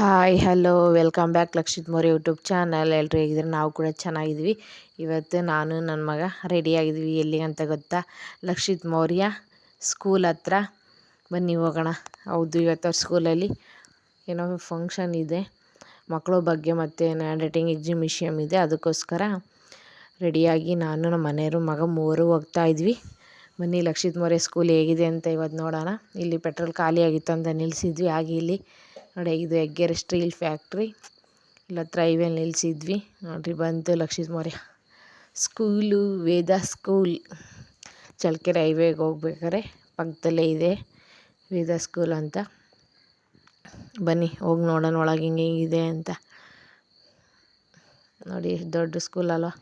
Hi hello welcome back Lakshith Mori YouTube channel ಎಲ್ಲರೂ ಹೇಗಿದ್ರೆ ನಾವು ಕೂಡ ಚೆನ್ನಾಗಿದ್ವಿ ಇವತ್ತು ನಾನು ನನ್ನ ಮಗ ರೆಡಿಯಾಗಿದ್ವಿ ಎಲ್ಲಿಗೆ ಅಂತ ಗೊತ್ತಾ? ಲಕ್ಷಿತ್ ಮೌರ್ಯ ಸ್ಕೂಲ್ ಹತ್ರ. ಬನ್ನಿ ಹೋಗೋಣ. ಹೌದು, ಇವತ್ತು ಅವ್ರ ಸ್ಕೂಲಲ್ಲಿ ಏನೋ ಫಂಕ್ಷನ್ ಇದೆ. ಮಕ್ಕಳ ಬಗ್ಗೆ ಮತ್ತು ಹ್ಯಾಂಡ್ ರೈಟಿಂಗ್ ಎಕ್ಸಿಬಿಷನ್ ಇದೆ. ಅದಕ್ಕೋಸ್ಕರ ರೆಡಿಯಾಗಿ ನಾನು ನಮ್ಮ ಮನೆಯವರು, ಮಗ ಮೂವರು ಹೋಗ್ತಾ ಇದ್ವಿ. ಬನ್ನಿ, ಲಕ್ಷಿತ್ ಮೌರ್ಯ ಸ್ಕೂಲ್ ಹೇಗಿದೆ ಅಂತ ಇವತ್ತು ನೋಡೋಣ. ಇಲ್ಲಿ ಪೆಟ್ರೋಲ್ ಖಾಲಿ ಆಗಿತ್ತು ಅಂತ ನಿಲ್ಲಿಸಿದ್ವಿ ಹಾಗೆ ಇಲ್ಲಿ ನೋಡಿ ಇದು ಎಗ್ಗೆರೆ ಸ್ಟೀಲ್ ಫ್ಯಾಕ್ಟ್ರಿ ಇಲ್ಲ ಹತ್ರ ಹೈವೇ ನಿಲ್ಲಿಸಿದ್ವಿ ನೋಡಿರಿ, ಬಂತು ಲಕ್ಷಿತ್ ಮೌರ್ಯ ಸ್ಕೂಲು ವೇದ ಸ್ಕೂಲ್ ಚಳ್ಳಕೆರೆ ಹೈವೇಗೆ ಹೋಗ್ಬೇಕಾರೆ, ಪಕ್ಕದಲ್ಲೇ ಇದೆ ವೇದ ಸ್ಕೂಲ್ ಅಂತ. ಬನ್ನಿ, ಹೋಗಿ ನೋಡೋಣ ಒಳಗೆ ಹಿಂಗೆ ಹಿಂಗಿದೆ ಅಂತ. ನೋಡಿ, ದೊಡ್ಡ ಸ್ಕೂಲ್ ಅಲ್ವಾ?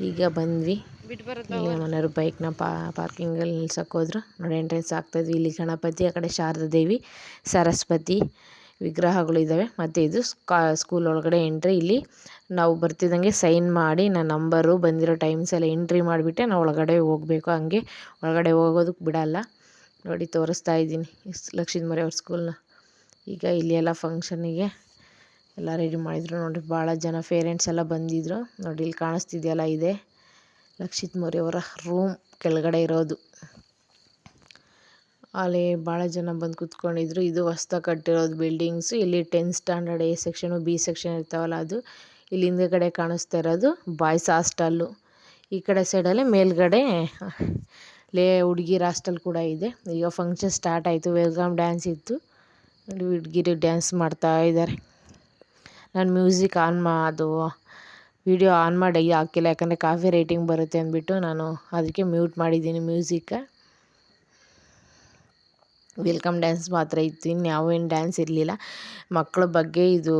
ಈಗ ಬಂದ್ವಿ. ಇಲ್ಲಿ ಮನೆಯವರು ಬೈಕ್ನ ಪಾ ಪಾರ್ಕಿಂಗಲ್ಲಿ ನಿಲ್ಸಕ್ಕೆ ಹೋದ್ರು. ನೋಡಿ ಎಂಟ್ರೆನ್ಸ್ ಆಗ್ತಾಯಿದ್ವಿ ಇಲ್ಲಿ ಗಣಪತಿ, ಆ ಕಡೆ ಶಾರದಾ ದೇವಿ ಸರಸ್ವತಿ ವಿಗ್ರಹಗಳು ಇದ್ದಾವೆ ಮತ್ತು ಇದು ಸ್ಕಾ ಸ್ಕೂಲ್ ಒಳಗಡೆ ಎಂಟ್ರಿ ಇಲ್ಲಿ ನಾವು ಬರ್ತಿದ್ದಂಗೆ ಸೈನ್ ಮಾಡಿ, ನನ್ನ ನಂಬರು ಬಂದಿರೋ ಟೈಮ್ಸ್ ಎಲ್ಲ ಎಂಟ್ರಿ ಮಾಡಿಬಿಟ್ಟೆ. ನಾವು ಒಳಗಡೆ ಹೋಗಬೇಕು ಹಂಗೆ. ಒಳಗಡೆ ಹೋಗೋದಕ್ಕೆ ಬಿಡಲ್ಲ. ನೋಡಿ ತೋರಿಸ್ತಾ ಇದ್ದೀನಿ ಲಕ್ಷ್ಮೀ ಅವ್ರ ಸ್ಕೂಲ್ನ ಈಗ ಇಲ್ಲಿ ಎಲ್ಲ ಫಂಕ್ಷನಿಗೆ ಎಲ್ಲ ರೆಡಿ ಮಾಡಿದ್ರು. ನೋಡಿ ಭಾಳ ಜನ ಪೇರೆಂಟ್ಸ್ ಎಲ್ಲ ಬಂದಿದ್ದರು ನೋಡಿ ಇಲ್ಲಿ ಕಾಣಿಸ್ತಿದೆಯಲ್ಲ ಇದೆ. ಲಕ್ಷಿತ್ ಮೋರಿ ಅವರ ರೂಮ್ ಕೆಳಗಡೆ ಇರೋದು. ಅಲ್ಲಿ ಭಾಳ ಜನ ಬಂದು ಕೂತ್ಕೊಂಡಿದ್ರು. ಇದು ಹೊಸ್ದಾಗಿ ಕಟ್ಟಿರೋದು ಬಿಲ್ಡಿಂಗ್ಸು ಇಲ್ಲಿ tenth standard A section B section ಇರ್ತಾವಲ್ಲ ಅದು. ಇಲ್ಲಿ ಹಿಂದ್ಗಡೆ ಕಾಣಿಸ್ತಾ ಇರೋದು ಬಾಯ್ಸ್ ಹಾಸ್ಟೆಲ್ಲು ಈ ಕಡೆ ಸೈಡಲ್ಲಿ ಮೇಲ್ಗಡೆ, ಲೇ ಹುಡುಗಿರ ಹಾಸ್ಟೆಲ್ ಕೂಡ ಇದೆ. ಈಗ ಫಂಕ್ಷನ್ ಸ್ಟಾರ್ಟ್ ಆಯಿತು. ವೆಲ್ಕಮ್ ಡ್ಯಾನ್ಸ್ ಇತ್ತು. ಹುಡುಗಿರು ಡ್ಯಾನ್ಸ್ ಮಾಡ್ತಾ ಇದ್ದಾರೆ. ನಾನು ಮ್ಯೂಸಿಕ್ ಆನ್ ಮಾ ಅದು ವಿಡಿಯೋ ಆನ್ ಮಾಡಿ ಹಾಕಿಲ್ಲ. ಯಾಕಂದರೆ ಕಾಫಿ ರೇಟಿಂಗ್ ಬರುತ್ತೆ ಅಂದ್ಬಿಟ್ಟು ನಾನು ಅದಕ್ಕೆ ಮ್ಯೂಟ್ ಮಾಡಿದ್ದೀನಿ ಮ್ಯೂಸಿಕ್. ವೆಲ್ಕಮ್ ಡ್ಯಾನ್ಸ್ ಮಾತ್ರ ಇತ್ತು. ಇನ್ಯಾವೇನು ಡ್ಯಾನ್ಸ್ ಇರಲಿಲ್ಲ. ಮಕ್ಕಳ ಬಗ್ಗೆ ಇದು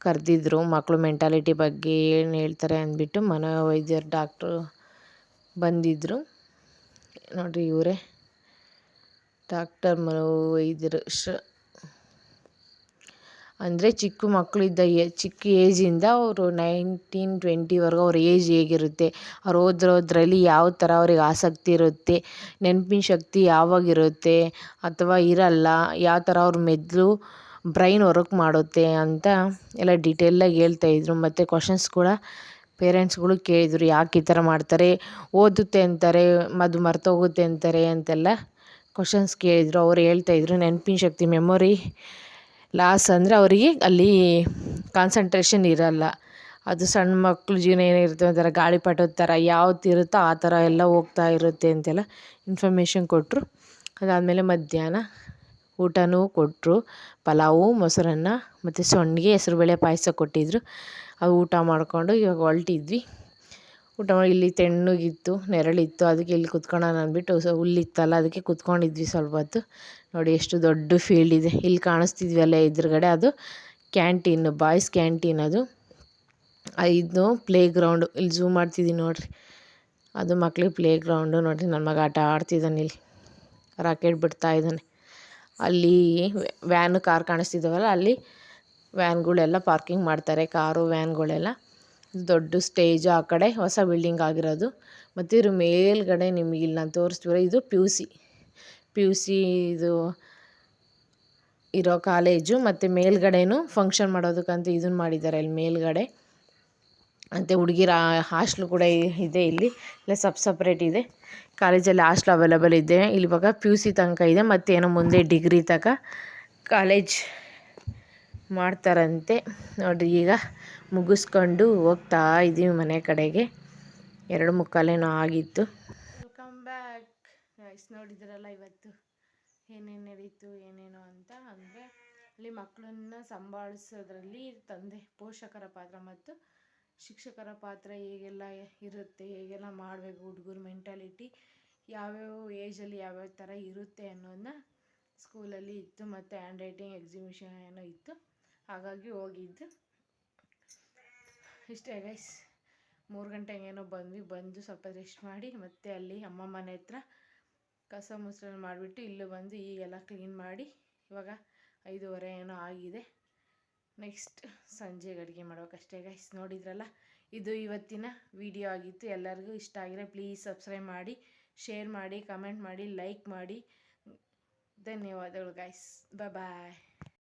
ಕರೆದಿದ್ರು. ಮಕ್ಕಳು ಮೆಂಟಾಲಿಟಿ ಬಗ್ಗೆ ಏನು ಹೇಳ್ತಾರೆ ಅಂದ್ಬಿಟ್ಟು ಮನೋವೈದ್ಯರು, ಡಾಕ್ಟ್ರು ಬಂದಿದ್ದರು ನೋಡಿರಿ ಇವರೇ. ಡಾಕ್ಟರ್ ಮನೋವೈದ್ಯರು. ಶ ಅಂದರೆ ಚಿಕ್ಕ ಮಕ್ಕಳಿದ್ದ ಏ ಚಿಕ್ಕ ಏಜಿಂದ ಅವರು ನೈನ್ಟೀನ್ ಟ್ವೆಂಟಿವರೆಗೂ ಅವ್ರ ಏಜ್ ಹೇಗಿರುತ್ತೆ, ಅವ್ರು ಓದಿರೋದ್ರಲ್ಲಿ ಯಾವ ಥರ ಅವ್ರಿಗೆ ಆಸಕ್ತಿ ಇರುತ್ತೆ, ನೆನಪಿನ ಶಕ್ತಿ ಯಾವಾಗಿರುತ್ತೆ ಅಥವಾ ಇರಲ್ಲ, ಯಾವ ಥರ ಅವ್ರ ಮೆದುಳು ಬ್ರೈನ್ ವರ್ಕ್ ಮಾಡುತ್ತೆ ಅಂತ ಎಲ್ಲ ಡೀಟೇಲಾಗಿ ಹೇಳ್ತಾಯಿದ್ರು ಮತ್ತು ಕ್ವಶನ್ಸ್ ಕೂಡ ಪೇರೆಂಟ್ಸ್ಗಳು ಕೇಳಿದರು, ಯಾಕೆ ಈ ಥರ ಮಾಡ್ತಾರೆ, ಓದುತ್ತೆ ಅಂತಾರೆ, ಅದು ಮರ್ತೋಗುತ್ತೆ ಅಂತಾರೆ ಅಂತೆಲ್ಲ ಕ್ವಶನ್ಸ್ ಕೇಳಿದರು. ಅವ್ರು ಹೇಳ್ತಾಯಿದ್ರು ನೆನಪಿನ ಶಕ್ತಿ ಮೆಮೊರಿ ಲಾಸ್ ಅಂದರೆ ಅವರಿಗೆ ಅಲ್ಲಿ ಕಾನ್ಸಂಟ್ರೇಷನ್ ಇರಲ್ಲ. ಅದು ಸಣ್ಣ ಮಕ್ಕಳು ಜೀವನ ಏನಿರುತ್ತೆ ಒಂಥರ ಗಾಳಿಪಟದ ಥರ ಯಾವ್ದು ಇರುತ್ತೋ ಆ ಥರ ಎಲ್ಲ ಹೋಗ್ತಾ ಇರುತ್ತೆ ಅಂತೆಲ್ಲ ಇನ್ಫಾರ್ಮೇಷನ್ ಕೊಟ್ಟರು ಅದಾದಮೇಲೆ ಮಧ್ಯಾಹ್ನ ಊಟನೂ ಕೊಟ್ಟರು ಪಲಾವು, ಮೊಸರನ್ನ ಮತ್ತು ಸಂಡಿಗೆ ಹೆಸರುಬೇಳೆ ಪಾಯಸ ಕೊಟ್ಟಿದ್ದರು ಅದು ಊಟ ಮಾಡಿಕೊಂಡು ಇವಾಗ ಹೊಲ್ಟಿದ್ವಿ. ಊಟ ಇಲ್ಲಿ ತೆಣ್ಣಗಿತ್ತು, ನೆರಳಿತ್ತು, ಅದಕ್ಕೆ ಇಲ್ಲಿ ಕುತ್ಕೊಳ್ಳೋಣ ಅಂದ್ಬಿಟ್ಟು ಸೊ ಹುಲ್ಲಿತ್ತಲ್ಲ, ಅದಕ್ಕೆ ಕುತ್ಕೊಂಡಿದ್ವಿ ಸ್ವಲ್ಪ ಹೊತ್ತು. ನೋಡಿ ಎಷ್ಟು ದೊಡ್ಡ ಫೀಲ್ಡ್ ಇದೆ. ಇಲ್ಲಿ ಕಾಣಿಸ್ತಿದ್ವಲ್ಲ ಎದುರುಗಡೆ, ಅದು ಕ್ಯಾಂಟೀನ್ ಬಾಯ್ಸ್ ಕ್ಯಾಂಟೀನ್ ಅದು. ಇದು ಪ್ಲೇ ಗ್ರೌಂಡು ಇಲ್ಲಿ ಝೂಮ್ ಮಾಡ್ತಿದ್ದೀನಿ ನೋಡಿರಿ. ಅದು ಮಕ್ಳಿಗೆ ಪ್ಲೇ ಗ್ರೌಂಡು ನೋಡಿರಿ ನನ್ನ ಮಗ ಆಟ ಆಡ್ತಿದ್ದಾನೆ ಇಲ್ಲಿ. ರಾಕೆಟ್ ಬಿಡ್ತಾ ಇದ್ದಾನೆ ಅಲ್ಲಿ ವ್ಯಾನು ಕಾರ್ ಕಾಣಿಸ್ತಿದ್ದಾವಲ್ಲ ಅಲ್ಲಿ ವ್ಯಾನ್ಗಳೆಲ್ಲ ಪಾರ್ಕಿಂಗ್ ಮಾಡ್ತಾರೆ ಕಾರು ವ್ಯಾನ್ಗಳೆಲ್ಲ ದೊಡ್ಡ ಸ್ಟೇಜ್ ಆ ಕಡೆ ಹೊಸ ಬಿಲ್ಡಿಂಗ್ ಆಗಿರೋದು. ಮತ್ತು ಇದ್ರ ಮೇಲ್ಗಡೆ ನಿಮಗೆ ಇಲ್ಲಿ ನಾನು ತೋರಿಸ್ತೀವಲ್ಲ ಇದು P U C P U C ಇದು ಇರೋ ಕಾಲೇಜು ಮತ್ತು ಮೇಲ್ಗಡೆನೂ ಫಂಕ್ಷನ್ ಮಾಡೋದಕ್ಕಂತ ಇದನ್ನು ಮಾಡಿದ್ದಾರೆ ಇಲ್ಲಿ ಮೇಲ್ಗಡೆ. ಮತ್ತು ಹುಡುಗಿರ ಹಾಸ್ಟ್ಲು ಕೂಡ ಇದೆ ಇಲ್ಲಿ. ಇಲ್ಲ ಸಪ್ ಸಪ್ರೇಟ್ ಇದೆ. ಕಾಲೇಜಲ್ಲಿ ಹಾಸ್ಟ್ಲ್ ಅವೈಲೇಬಲ್ ಇದೆ. ಇಲ್ಲಿ ಇವಾಗ ಪಿ ಯು ಸಿ ತನಕ ಇದೆ. ಮತ್ತೇನೋ ಮುಂದೆ ಡಿಗ್ರಿ ತನಕ ಕಾಲೇಜ್ ಮಾಡ್ತಾರಂತೆ. ನೋಡಿರಿ ಈಗ ಮುಗಿಸ್ಕೊಂಡು ಹೋಗ್ತಾ ಇದ್ದೀವಿ ಮನೆ ಕಡೆಗೆ. ಎರಡು ಮುಕ್ಕಾಲೇನೋ ಆಗಿತ್ತು. ವೆಲ್ಕಮ್ ಬ್ಯಾಕ್ ಗೈಸ್ ನೋಡಿದ್ರಲ್ಲ ಇವತ್ತು? ಏನೇನು ನಡೀತು, ಏನೇನು ಅಂತ? ಅಂದರೆ ಅಲ್ಲಿ ಮಕ್ಕಳನ್ನ ಸಂಭಾಳಿಸೋದ್ರಲ್ಲಿ ತಂದೆ ಪೋಷಕರ ಪಾತ್ರ ಮತ್ತು ಶಿಕ್ಷಕರ ಪಾತ್ರ ಹೇಗೆಲ್ಲ ಇರುತ್ತೆ, ಹೇಗೆಲ್ಲ ಮಾಡಬೇಕು, ಹುಡುಗರ ಮೆಂಟಾಲಿಟಿ ಯಾವ್ಯಾವ ಏಜಲ್ಲಿ ಯಾವ್ಯಾವ ಥರ ಇರುತ್ತೆ ಅನ್ನೋದನ್ನ ಸ್ಕೂಲಲ್ಲಿ ಇತ್ತು ಮತ್ತು ಹ್ಯಾಂಡ್ ರೈಟಿಂಗ್ ಎಕ್ಸಿಬಿಷನ್ ಏನೋ ಇತ್ತು. ಹಾಗಾಗಿ ಹೋಗಿದ್ದು. ಇಷ್ಟೇ ಗೈಸ್ ಮೂರು ಗಂಟೆ ಏನೋ ಬಂದ್ವಿ, ಬಂದು ಸ್ವಲ್ಪ ರೆಸ್ಟ್ ಮಾಡಿ ಮತ್ತೆ ಅಲ್ಲಿ ಅಮ್ಮ ಮನೆ ಹತ್ರ ಕಸ ಮುಸ್ರನ್ನ ಮಾಡಿಬಿಟ್ಟು ಇಲ್ಲೂ ಬಂದು ಈಗೆಲ್ಲ ಕ್ಲೀನ್ ಮಾಡಿ ಇವಾಗ ಐದೂವರೆ ಏನೋ ಆಗಿದೆ. ನೆಕ್ಸ್ಟ್ ಸಂಜೆಗೆ ಅಡುಗೆ ಮಾಡ್ಬೇಕಷ್ಟೇ ಗೈಸ್ ನೋಡಿದ್ರಲ್ಲ, ಇದು ಇವತ್ತಿನ ವಿಡಿಯೋ ಆಗಿತ್ತು. ಎಲ್ಲರಿಗೂ ಇಷ್ಟ ಆಗಿರೋ ಪ್ಲೀಸ್ ಸಬ್ಸ್ಕ್ರೈಬ್ ಮಾಡಿ ಶೇರ್ ಮಾಡಿ ಕಮೆಂಟ್ ಮಾಡಿ ಲೈಕ್ ಮಾಡಿ. ಧನ್ಯವಾದಗಳು ಗೈಸ್ ಬಾಯ್